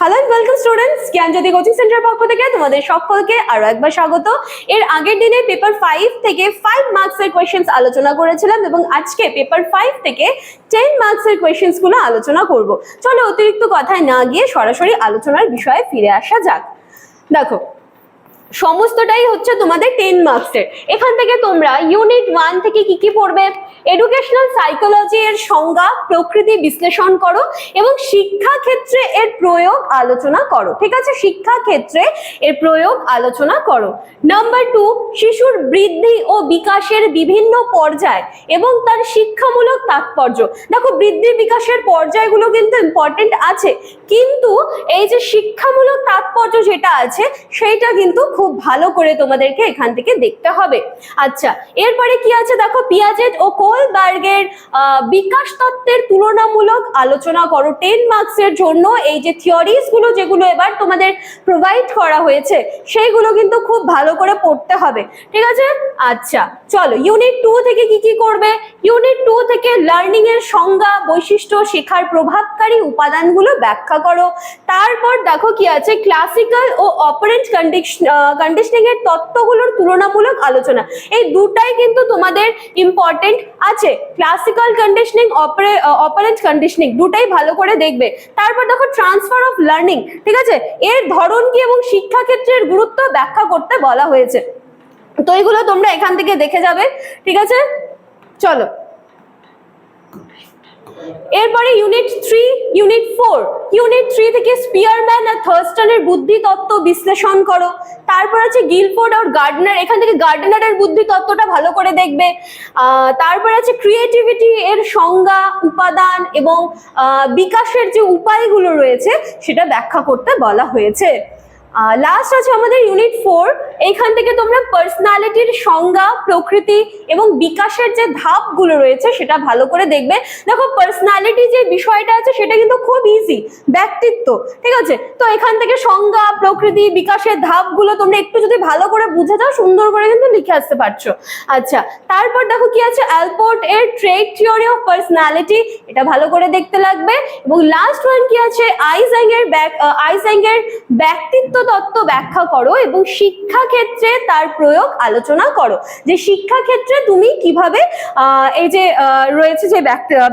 Hello welcome students Gyanjyoti coaching centre পক্ষ থেকে তোমাদের সকলকে আরও একবার স্বাগত। এর আগের দিনে পেপার ফাইভ থেকে ফাইভ মার্কসের কোয়েশ্চেন্স আলোচনা করেছিলাম এবং আজকে পেপার ফাইভ থেকে টেন মার্কসের কোয়েশ্চেন্সগুলো আলোচনা করব। চলো অতিরিক্ত কথায় না গিয়ে সরাসরি আলোচনার বিষয়ে ফিরে আসা যাক। দেখো সমস্তটাই হচ্ছে তোমাদের টেন মার্কসের এখান থেকে তোমরা ইউনিট ওয়ান থেকে কি কি পড়বে? এডুকেশনাল সাইকোলজি এর সংজ্ঞা, প্রকৃতি বিশ্লেষণ করো এবং শিক্ষা ক্ষেত্রে এর প্রয়োগ আলোচনা করো। ঠিক আছে? শিক্ষা ক্ষেত্রে এর প্রয়োগ আলোচনা করো। নাম্বার টু শিশুর বৃদ্ধি ও বিকাশের বিভিন্ন পর্যায় এবং তার শিক্ষামূলক তাৎপর্য। দেখো, বৃদ্ধি, বিকাশের পর্যায়গুলো কিন্তু ইম্পর্টেন্ট আছে। কিন্তু এই যে শিক্ষামূলক তাৎপর্য যেটা আছে, সেইটা কিন্তু খুব ভালো করে তোমাদেরকে এখান থেকে দেখতে হবে। আচ্ছা এরপরে কি আছে দেখো? পিয়াজেট ও কোলবার্গের বিকাশ তত্ত্বের তুলনামূলক আলোচনা করো। টেন মার্কসের জন্য এই যে থিওরিজগুলো যেগুলো এবার তোমাদের প্রোভাইড করা হয়েছে, সেইগুলো কিন্তু খুব ভালো করে পড়তে হবে। ঠিক আছে? আচ্ছা চলো ইউনিট টু থেকে কি কি করবে? ইউনিট থেকে লার্নিং এর সংজ্ঞা, বৈশিষ্ট্য, শেখার প্রভাবকারী উপাদানগুলো ব্যাখ্যা করো। তারপর দেখো কি আছে ক্লাসিক্যাল ও অপারেন্ট কন্ডিশন এর তত্ত্বগুলোর তুলনামূলক আলোচনা। এই দুটাই কিন্তু তোমাদের ইম্পর্টেন্ট আছে। ক্লাসিক্যাল কন্ডিশনিং অপারেন্ট কন্ডিশনিং দুটাই ভালো করে দেখবে। তারপর দেখো ট্রান্সফার অফ লার্নিং ঠিক আছে? এর ধরন কি এবং শিক্ষা ক্ষেত্রের গুরুত্ব ব্যাখ্যা করতে বলা হয়েছে। তো এগুলো তোমরা এখান থেকে দেখে যাবে, ঠিক আছে? চলো। এরপরে unit three unit four unit three থেকে স্পিয়ারম্যান আর থার্স্টনের বুদ্ধি তত্ত্ব বিশ্লেষণ করো। তারপর আছে গিলফোর্ড আর গার্ডনার এখান থেকে গার্ডনারের বুদ্ধি তত্ত্বটা ভালো করে দেখবে। তারপর আছে ক্রিয়েটিভিটি এর সংজ্ঞা, উপাদান এবং বিকাশের যে উপায়গুলো রয়েছে, সেটা ব্যাখ্যা করতে বলা হয়েছে। লাস্ট আছে আমাদের ইউনিট ফোর এইখান থেকে তোমরা পার্সোনালিটির সংজ্ঞা, প্রকৃতি এবং বিকাশের যে ধাপগুলো রয়েছে সেটা ভালো করে দেখবে। দেখো পার্সোনালিটি যে বিষয়টা আছে সেটা কিন্তু খুব ইজি ব্যক্তিত্ব, ঠিক আছে? তো এখান থেকে সংজ্ঞা, প্রকৃতি, বিকাশের ধাপগুলো তোমরা একটু যদি ভালো করে বুঝে যাও, সুন্দর করে কিন্তু লিখে আসতে পারছ। আচ্ছা তারপর দেখো কি আছে? অ্যালপোর্ট এর ট্রেড থিওরি অফ পার্সোনালিটি এটা ভালো করে দেখতে লাগবে। এবং লাস্ট ওয়ান কি আছে? আইজ্যাং এর আইজ্যাং এর ব্যক্তিত্ব তত্ত্ব ব্যাখ্যা করো এবং শিক্ষা ক্ষেত্রে তার প্রয়োগ আলোচনা করো। যে শিক্ষা ক্ষেত্রে তুমি কীভাবে এই যে রয়েছে যে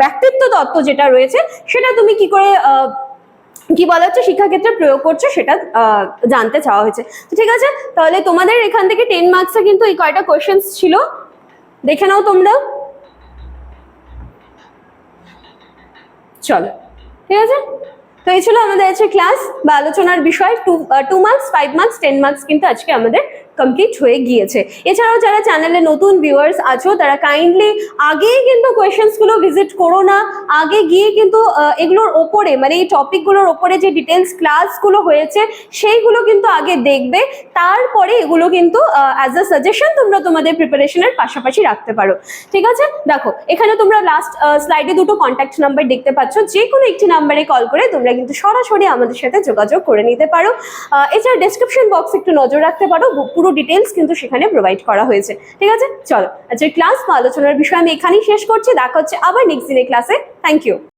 ব্যক্তিত্ব তত্ত্ব যেটা রয়েছে, সেটা তুমি কি করে কি বলা হচ্ছে, শিক্ষাক্ষেত্রে প্রয়োগ করছ সেটা জানতে চাওয়া হয়েছে। ঠিক আছে, তাহলে তোমাদের এখান থেকে টেন মার্কসে কিন্তু এই কয়টা কোয়েশ্চেন্স ছিল? দেখে নাও তোমরা। চলো, ঠিক আছে? তো এই ছিল আমাদের আজকে ক্লাস বা আলোচনার বিষয়। Two two marks five marks ten marks কিন্তু আজকে আমাদের কমপ্লিট হয়ে গিয়েছে। এছাড়াও যারা চ্যানেলে নতুন ভিউয়ার্স আছো, তারা কাইন্ডলি আগেই কিন্তু কোয়েশ্চেন্সগুলো ভিজিট করো না। আগে গিয়ে কিন্তু এগুলোর ওপরে মানে এই টপিকগুলোর ওপরে যে ডিটেলস ক্লাসগুলো হয়েছে, সেইগুলো কিন্তু আগে দেখবে। তারপরে এগুলো কিন্তু অ্যাজ আ সাজেশন তোমরা তোমাদের প্রিপারেশনের পাশাপাশি রাখতে পারো। ঠিক আছে? দেখো, এখানে তোমরা লাস্ট স্লাইডে দুটো কন্ট্যাক্ট নাম্বার দেখতে পাচ্ছ। যে কোনো একটি নাম্বারে কল করে তোমরা কিন্তু সরাসরি আমাদের সাথে যোগাযোগ করে নিতে পারো। এছাড়া ডেসক্রিপশন বক্স একটু নজর রাখতে পারো। পুরো ডিটেলস কিন্তু সেখানে প্রোভাইড করা হয়েছে। ঠিক আছে? চলো আচ্ছা ক্লাস বা আলোচনার বিষয় আমি এখানেই শেষ করছি। দেখা হচ্ছে আবার নেক্সট দিনের ক্লাসে থ্যাংক ইউ